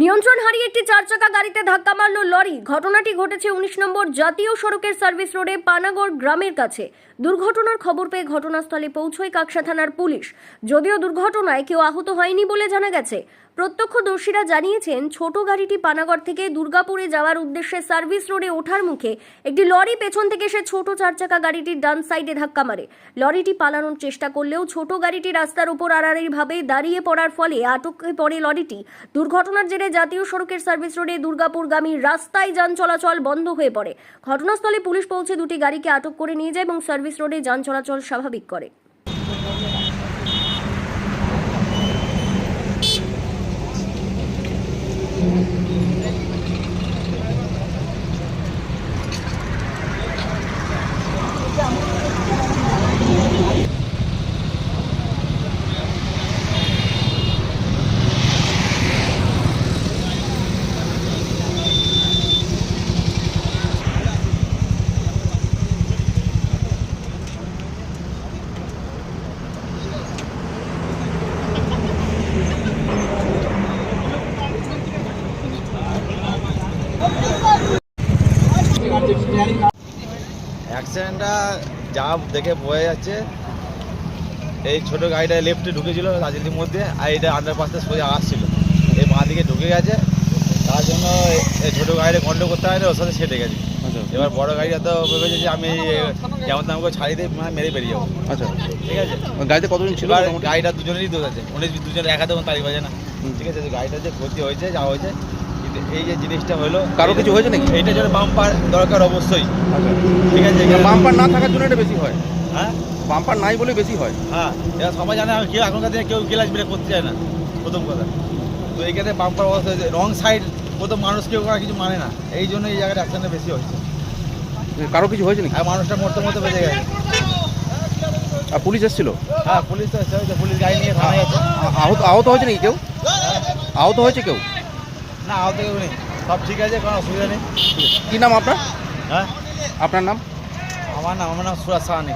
নিয়ন্ত্রণ হারিয়ে একটি চার চাকা গাড়িতে ধাক্কা মারল লরি। ঘটনাটি ঘটেছে উনিশ নম্বর জাতীয় সড়কের সার্ভিস রোডে পানাগড় গ্রামের কাছে। দুর্ঘটনার খবর পেয়ে ঘটনাস্থলে পৌঁছয় কাকসা থানার পুলিশ। যদিও দুর্ঘটনায় কেউ আহত হয়নি বলে জানা গেছে প্রত্যক্ষদর্শীরা জানিয়েছেন, ছোট গাড়িটি পানাগড় থেকে দুর্গাপুরে যাওয়ার উদ্দেশ্যে সার্ভিস রোডে ওঠার মুখে একটি লরি পেছন থেকে সে ছোট চার চাকা গাড়িটির ডান সাইডে ধাক্কা মারে। লরিটি পালানোর চেষ্টা করলেও ছোট গাড়িটি রাস্তার উপর আড়াআড়িভাবে দাঁড়িয়ে পড়ার ফলে আটকে পড়ে লরিটি। দুর্ঘটনার জেরে জাতীয় সড়কের সার্ভিস রোডে দুর্গাপুরগামী রাস্তায় যান চলাচল বন্ধ হয়ে পড়ে। ঘটনাস্থলে পুলিশ পৌঁছে দুটি গাড়িকে আটক করে নিয়ে যায় এবং সার্ভিস রোডে যান চলাচল স্বাভাবিক করে। অ্যাক্সিডেন্টটা যা দেখে বোঝা যাচ্ছে এই ছোট গাড়িটা লেফটে ঢুকেছিল রাজনীতির মধ্যে আর এটা আন্ডারপাসে সোজা আসছিল। এই বাঁ দিকে ঢুকে গেছে তার জন্য এই- ছোটো গাড়িটা কন্ট্রোল করতে হয় না ওর সাথে সেটে গেছে। আচ্ছা। এবার বড় গাড়িটা তো ভেবেছে যে আমি যেমন তেমন করে ছাড়িয়ে দিয়ে মানে মেরে বেরিয়ে যাব। আচ্ছা। ঠিক আছে? গাড়িতে কতজন ছিল মোটামুটি? গাড়িটা দুজনেরই দোষ আছে। উনি দুজনের একা তখন তালি বাজে না। ঠিক আছে? গাড়িটা যে ক্ষতি হয়েছে যা হয়েছে এই যে জিনিসটা হলো কারও কিছু হয়েছে নাকি? এইটার জন্য বাম্পার দরকার অবশ্যই। ঠিক আছে বাম্পার না থাকার জন্য এটা বেশি হয়। হ্যাঁ? বাম্পার নাই বলে বেশি হয়। হ্যাঁ এরা সবাই জানে কেউ এখনকার দিনে কেউ গ্লাস ব্রেক করতে চায় না প্রথম কথা। তো এইখানে বাম্পার অবস্থা হয়েছে। রং সাইড প্রথম মানুষ কেউ করা কিছু মানে না। এই জন্য এই জায়গাটা অ্যাক্সিডেন্টটা বেশি হয়েছে। কারও কিছু হয়েছে নাকি? আর মানুষটা মরতে মরতে বেঁচে গেছে। আর পুলিশ এসেছিল? হ্যাঁ পুলিশ তো এসে হয়েছে পুলিশ গাড়ি নিয়ে থানায় আহত আহত হয়েছে নাকি কেউ? আহত হয়েছে কেউ? না আহত কেউ নেই সব ঠিক আছে কোনো অসুবিধা নেই। কি নাম আপনার? হ্যাঁ? আপনার নাম? আমার নাম আমার নাম সুরাজ সাহানি।